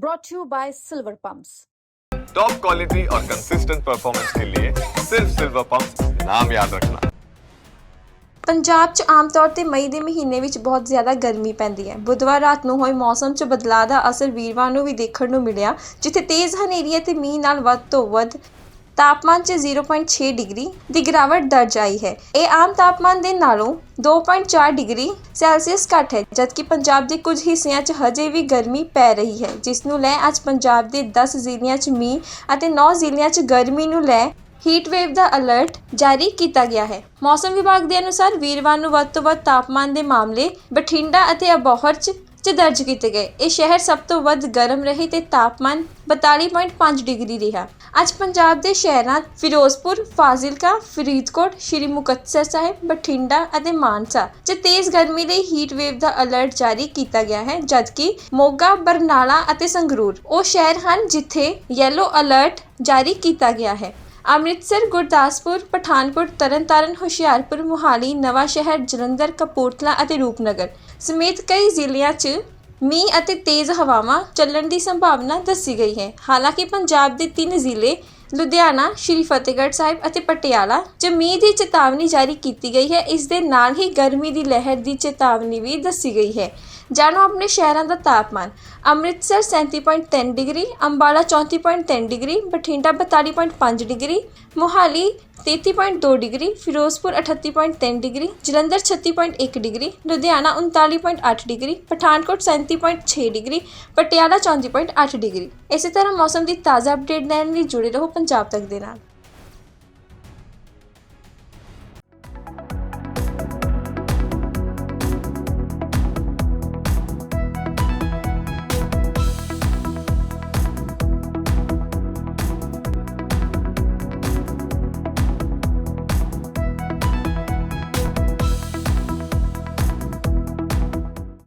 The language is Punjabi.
brought to you by Silver Pumps. Top quality और कंसिस्टेंट परफॉर्मेंस के लिए सिर्फ सिल्वर पंप नाम याद रखना ਪੰਜਾਬ 'ਚ ਆਮ ਤੌਰ ਤੇ ਮਈ ਦੇ ਮਹੀਨੇ ਵਿੱਚ ਬਹੁਤ ਜ਼ਿਆਦਾ ਗਰਮੀ ਪੈਂਦੀ ਹੈ ਬੁੱਧਵਾਰ ਰਾਤ ਨੂੰ ਹੋਏ ਮੌਸਮ 'ਚ ਬਦਲਾਅ ਦਾ ਅਸਰ ਵੀਰਵਾਰ ਨੂੰ ਵੀ ਦੇਖਣ ਨੂੰ ਮਿਲਿਆ ਜਿੱਥੇ ਤੇਜ਼ ਹਨੇਰੀ ਅਤੇ ਮੀਂਹ ਨਾਲ ਵੱਧ ਤੋਂ ਵੱਧ ਤਾਪਮਾਨ 'ਚ 0.6 ਡਿਗਰੀ ਦੀ ਗਿਰਾਵਟ ਦਰਜ ਆਈ ਹੈ। ਇਹ ਆਮ ਤਾਪਮਾਨ ਦੇ ਨਾਲੋਂ 2.4 ਡਿਗਰੀ ਸੈਲਸੀਅਸ ਘੱਟ ਹੈ, ਜਦਕਿ ਪੰਜਾਬ ਦੇ ਕੁਝ ਹਿੱਸਿਆਂ 'ਚ ਹਜੇ ਵੀ ਗਰਮੀ ਪੈ ਰਹੀ ਹੈ, ਜਿਸ ਨੂੰ ਲੈ ਅੱਜ ਪੰਜਾਬ ਦੇ 10 ਜ਼ਿਲ੍ਹਿਆਂ 'ਚ ਮੀਂਹ ਅਤੇ 9 ਜ਼ਿਲ੍ਹਿਆਂ 'ਚ ਗਰਮੀ ਨੂੰ ਲੈ ਹੀਟ ਵੇਵ ਦਾ ਅਲਰਟ ਜਾਰੀ ਕੀਤਾ ਗਿਆ ਹੈ। ਮੌਸਮ ਵਿਭਾਗ ਦੇ ਅਨੁਸਾਰ ਵੀਰਵਾਰ ਨੂੰ ਵੱਧ ਤੋਂ ਵੱਧ ਤਾਪਮਾਨ ਦੇ ਮਾਮਲੇ ਬਠਿੰਡਾ ਅਤੇ ਅਬੋਹਰ 'ਚ 'ਚ ਦਰਜ ਕੀਤੇ ਗਏ। ਇਹ ਸ਼ਹਿਰ ਸਭ ਤੋਂ ਵੱਧ ਗਰਮ ਰਹੇ ਤੇ ਤਾਪਮਾਨ 42.5 ਡਿਗਰੀ ਰਿਹਾ। ਅੱਜ ਪੰਜਾਬ ਦੇ ਸ਼ਹਿਰਾਂ ਫਿਰੋਜ਼ਪੁਰ, ਫਾਜ਼ਿਲਕਾ, ਫਰੀਦਕੋਟ, ਸ਼੍ਰੀ ਮੁਕਤਸਰ ਸਾਹਿਬ, ਬਠਿੰਡਾ ਅਤੇ ਮਾਨਸਾ 'ਚ ਤੇਜ਼ ਗਰਮੀ ਲਈ ਹੀਟ ਵੇਵ ਦਾ ਅਲਰਟ ਜਾਰੀ ਕੀਤਾ ਗਿਆ ਹੈ, ਜਦਕਿ ਮੋਗਾ, ਬਰਨਾਲਾ ਅਤੇ ਸੰਗਰੂਰ ਉਹ ਸ਼ਹਿਰ ਹਨ ਜਿੱਥੇ ਯੈਲੋ ਅਲਰਟ ਜਾਰੀ ਕੀਤਾ ਗਿਆ ਹੈ। ਅੰਮ੍ਰਿਤਸਰ, ਗੁਰਦਾਸਪੁਰ, ਪਠਾਨਕੋਟ, ਤਰਨਤਾਰਨ, ਹੁਸ਼ਿਆਰਪੁਰ, ਮੁਹਾਲੀ ਨਵਾਂ ਸ਼ਹਿਰ ਜਲੰਧਰ, ਕਪੂਰਥਲਾ ਅਤੇ ਰੂਪਨਗਰ ਸਮੇਤ ਕਈ ਜ਼ਿਲ੍ਹਿਆਂ 'ਚ ਮੀਂਹ ਅਤੇ ਤੇਜ਼ ਹਵਾਵਾਂ ਚੱਲਣ ਦੀ ਸੰਭਾਵਨਾ ਦੱਸੀ ਗਈ ਹੈ। ਹਾਲਾਂਕਿ ਪੰਜਾਬ ਦੇ ਤਿੰਨ ਜ਼ਿਲ੍ਹੇ ਲੁਧਿਆਣਾ, ਸ਼੍ਰੀ ਫਤਿਹਗੜ੍ਹ ਸਾਹਿਬ ਅਤੇ ਪਟਿਆਲਾ 'ਚ ਮੀਂਹ ਦੀ ਚੇਤਾਵਨੀ ਜਾਰੀ ਕੀਤੀ ਗਈ ਹੈ, ਇਸ ਦੇ ਨਾਲ ਹੀ ਗਰਮੀ ਦੀ ਲਹਿਰ ਦੀ ਚੇਤਾਵਨੀ ਵੀ ਦੱਸੀ ਗਈ ਹੈ। ਜਾਣੋ ਆਪਣੇ ਸ਼ਹਿਰਾਂ ਦਾ ਤਾਪਮਾਨ, Amritsar 37.3 degree, Ambala 34.3 degree, Bathinda 42.5 degree, Mohali 33.2 degree, Firozpur 38.3 degree, Jalandhar 36.1 degree, Ludhiana 39.8 degree, Pathankot 37.6 degree, Patiala 34.8 degree. ਇਸੇ ਤਰ੍ਹਾਂ ਮੌਸਮ ਦੀ ਤਾਜ਼ਾ ਅਪਡੇਟ ਲੈਣ ਲਈ ਜੁੜੇ ਰਹੋ ਪੰਜਾਬ ਤੱਕ ਦੇ ਨਾਲ।